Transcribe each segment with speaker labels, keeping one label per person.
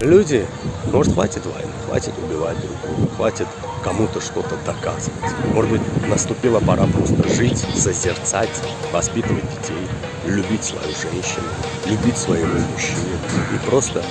Speaker 1: Люди, может, хватит войны, хватит убивать друг друга, хватит кому-то что-то доказывать. Может быть, наступила пора просто жить, созерцать, воспитывать детей, любить свою женщину, любить своего мужчину и просто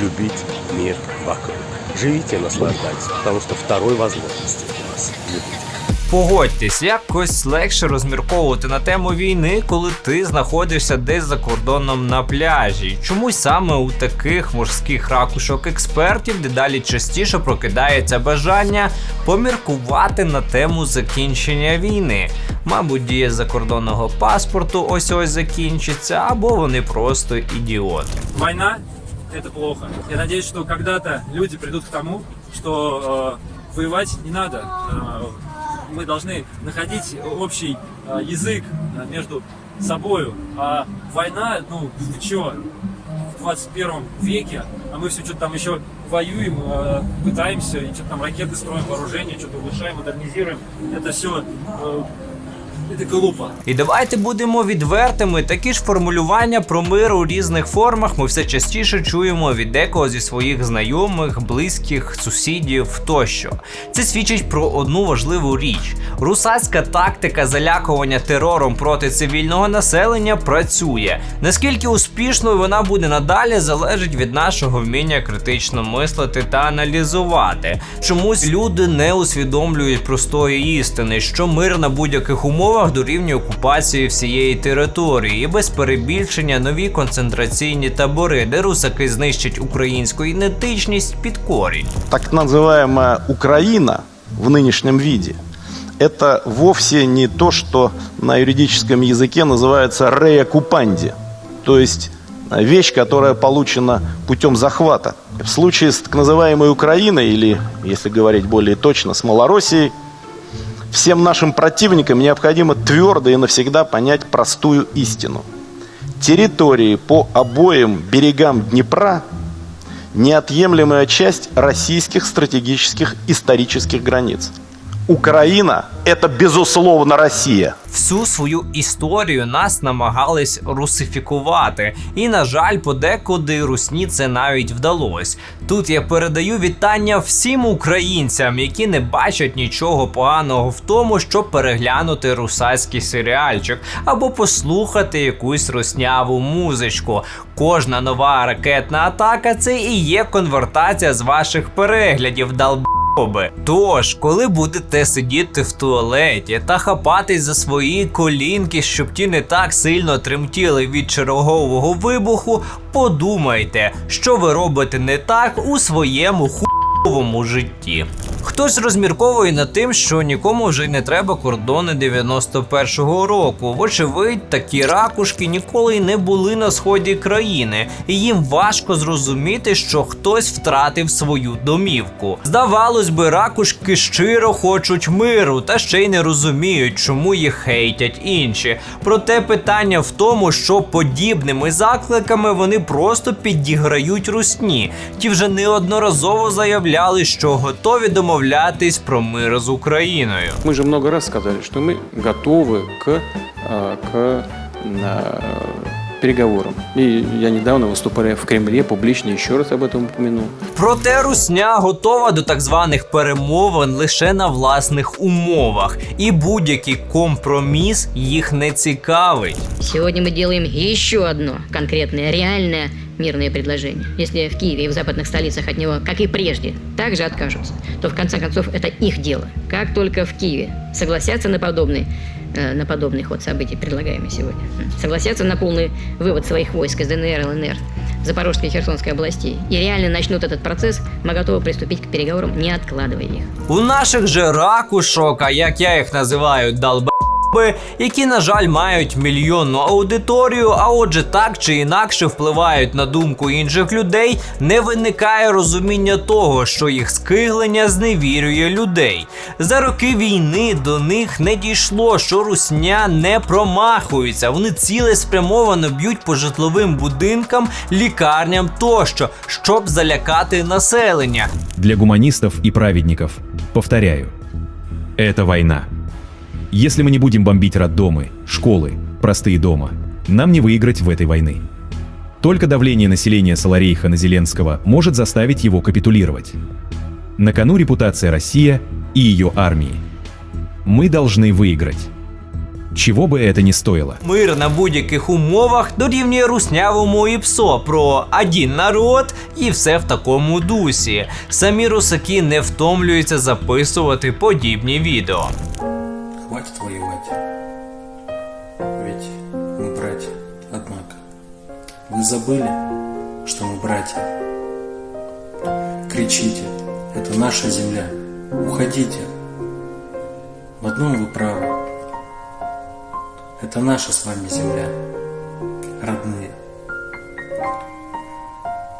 Speaker 1: любить мир вокруг. Живите и наслаждайтесь, потому что второй возможности у нас не будет.
Speaker 2: Погодьтесь, якось легше розмірковувати на тему війни, коли ти знаходишся десь за кордоном на пляжі. Чомусь саме у таких морських ракушок експертів дедалі частіше прокидається бажання поміркувати на тему закінчення війни. Мабуть, дія закордонного паспорту ось ось закінчиться, або вони просто ідіоти.
Speaker 3: Война – это плохо. Я надеюсь, что когда-то люди придут к тому, что э, воевать не надо. Мы должны находить общий э, язык э, между собою. А война, ну, вы чё, в 21 веке, а мы все что-то там еще воюем, э, пытаемся, и что-то там ракеты строим, вооружение, что-то улучшаем, модернизируем. Это все, это глупо.
Speaker 2: І давайте будемо відвертими. Такі ж формулювання про мир у різних формах ми все частіше чуємо від декого зі своїх знайомих, близьких, сусідів тощо. Це свідчить про одну важливу річ: русацька тактика залякування терором проти цивільного населення працює. Наскільки успішною вона буде надалі, залежить від нашого вміння критично мислити та аналізувати. Чомусь люди не усвідомлюють простої істини, що мир на будь-яких умовах дорівнює окупації всієї території, і без перебільшення нові концентраційні табори, де русаки знищать українську ідентичність під корінь.
Speaker 4: так называемая Украина в нынешнем виде, это вовсе не то, что на юридическом языке называется реокупанди, то есть э, вещь, которая получена путем захвата. В случае с так называемой Украиной, или, если говорить более точно, с Малороссией, всем нашим противникам необходимо твердо и навсегда понять простую истину. Территории по обоим берегам Днепра неотъемлемая часть российских стратегических исторических границ. Украина – это, безусловно, Россия.
Speaker 2: Всю свою історію нас намагались русифікувати, і на жаль, подекуди русні це навіть вдалось. Тут я передаю вітання всім українцям, які не бачать нічого поганого в тому, щоб переглянути русацький серіальчик або послухати якусь русняву музичку. Кожна нова ракетна атака це і є конвертація з ваших переглядів, далб. Оби. Тож, коли будете сидіти в туалеті та хапатись за свої колінки, щоб ті не так сильно тремтіли від чергового вибуху, подумайте, що ви робите не так у своєму хуйовому житті. Хтось розмірковує над тим, що нікому вже не треба кордони 91-го року. Вочевидь, такі ракушки ніколи й не були на сході країни, і їм важко зрозуміти, що хтось втратив свою домівку. Здавалось би, ракушки щиро хочуть миру, та ще й не розуміють, чому їх хейтять інші. Проте питання в тому, що подібними закликами вони просто підіграють русні. Ті вже неодноразово заявляли, що готові домовлятись про мир з Україною.
Speaker 5: Мы же много раз сказали, что мы готовы к, а, к а, переговорам. И я недавно выступая в Кремле публично еще раз об этом упомянул.
Speaker 2: Проте Русня готова до так званих перемовин лише на власних умовах, і будь-який компроміс їх не цікавить.
Speaker 6: Сегодня мы делаем еще одно конкретное, реальное мирное предложение. Если в Киеве и в западных столицах от него, как и прежде, также откажутся, то в конце концов это их дело. Как только в Киеве согласятся на подобный э, на подобный ход событий, предлагаемый сегодня, м, согласятся на полный вывод своих войск из ДНР, ЛНР, Запорожской и Херсонской областей и реально начнут этот процесс, мы готовы приступить к переговорам, не откладывая их.
Speaker 2: У наших же ракушок, а як я їх називаю, далбеби, які, на жаль, мають мільйонну аудиторію, а отже, так чи інакше впливають на думку інших людей, не виникає розуміння того, що їх скиглення зневірює людей. За роки війни до них не дійшло, що русня не промахується. Вони цілеспрямовано б'ють по житловим будинкам, лікарням тощо, щоб залякати населення.
Speaker 7: Для гуманистов и праведников, повторяю, это война. Если мы не будем бомбить роддомы, школы, простые дома, нам не выиграть в этой войны. Только давление населения Саларейха на Зеленского может заставить его капитулировать. На кону репутация Россия и ее армии. Мы должны выиграть. Чего бы это ни стоило.
Speaker 2: Мир на будь-яких умовах дорівнює руснявому і ПСО про один народ і все в такому дусі. Самі русаки не втомлюються записувати подібні відео.
Speaker 8: Хватит воевать. Ведь мы братья, однако. Вы забыли, что мы братья? Кричите, это наша земля. Уходите. В одном вы правы. Это наша с вами земля. Родные.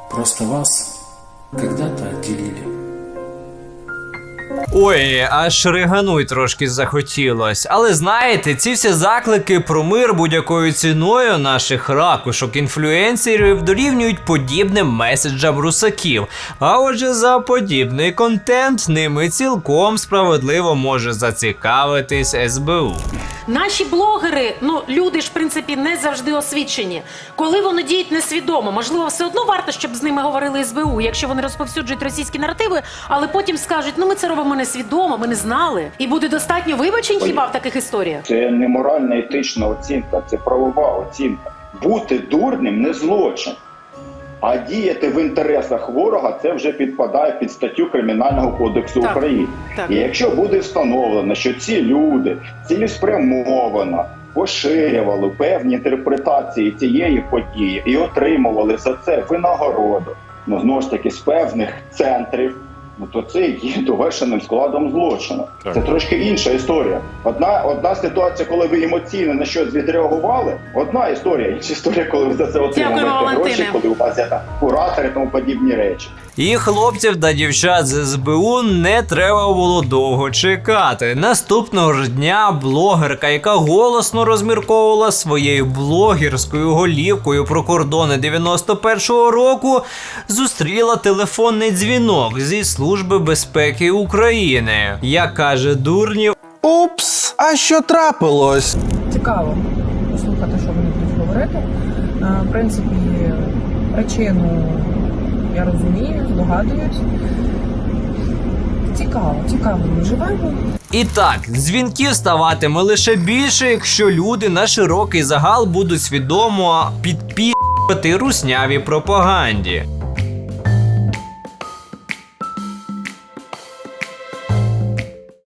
Speaker 8: Просто вас когда-то отделили.
Speaker 2: Ой, аж ригануй трошки захотілось. Але знаєте, ці всі заклики про мир будь-якою ціною наших ракушок інфлюенсерів дорівнюють подібним меседжам русаків. А отже, за подібний контент ними цілком справедливо може зацікавитись СБУ.
Speaker 9: Наші блогери, ну люди ж в принципі не завжди освічені. Коли вони діють несвідомо, можливо, все одно варто, щоб з ними говорили СБУ, якщо вони розповсюджують російські наративи, але потім скажуть, ну ми це робимо несвідомо, ми не знали. І буде достатньо вибачень хіба в таких історіях?
Speaker 10: Це не моральна етична оцінка, це правова оцінка. Бути дурним не злочин. А діяти в інтересах ворога це вже підпадає під статтю Кримінального кодексу
Speaker 9: Так,
Speaker 10: України.
Speaker 9: так.
Speaker 10: І якщо буде встановлено, що ці люди цілеспрямовано поширювали певні інтерпретації цієї події і отримували за це винагороду, ну знову ж таки з певних центрів. Ну то це є довершеним складом злочину. Це трошки інша історія. Одна одна ситуація, коли ви емоційно на щось відреагували, одна історія, інша історія, коли ви за це отримали гроші, коли у вас є там куратори тому подібні речі.
Speaker 2: І хлопців та дівчат з СБУ не треба було довго чекати. Наступного ж дня блогерка, яка голосно розмірковувала своєю блогерською голівкою про кордони 91-го року, зустріла телефонний дзвінок зі Служби безпеки України. Як каже Дурнів,
Speaker 11: Упс, а що трапилось?
Speaker 12: цікаво послухати, що вони будуть говорити. Е, В принципі, причину я розумію, здогадуюсь. Цікаво, цікаво, ми живемо.
Speaker 2: І так, дзвінків ставатиме лише більше, якщо люди на широкий загал будуть свідомо підпі русняві пропаганді.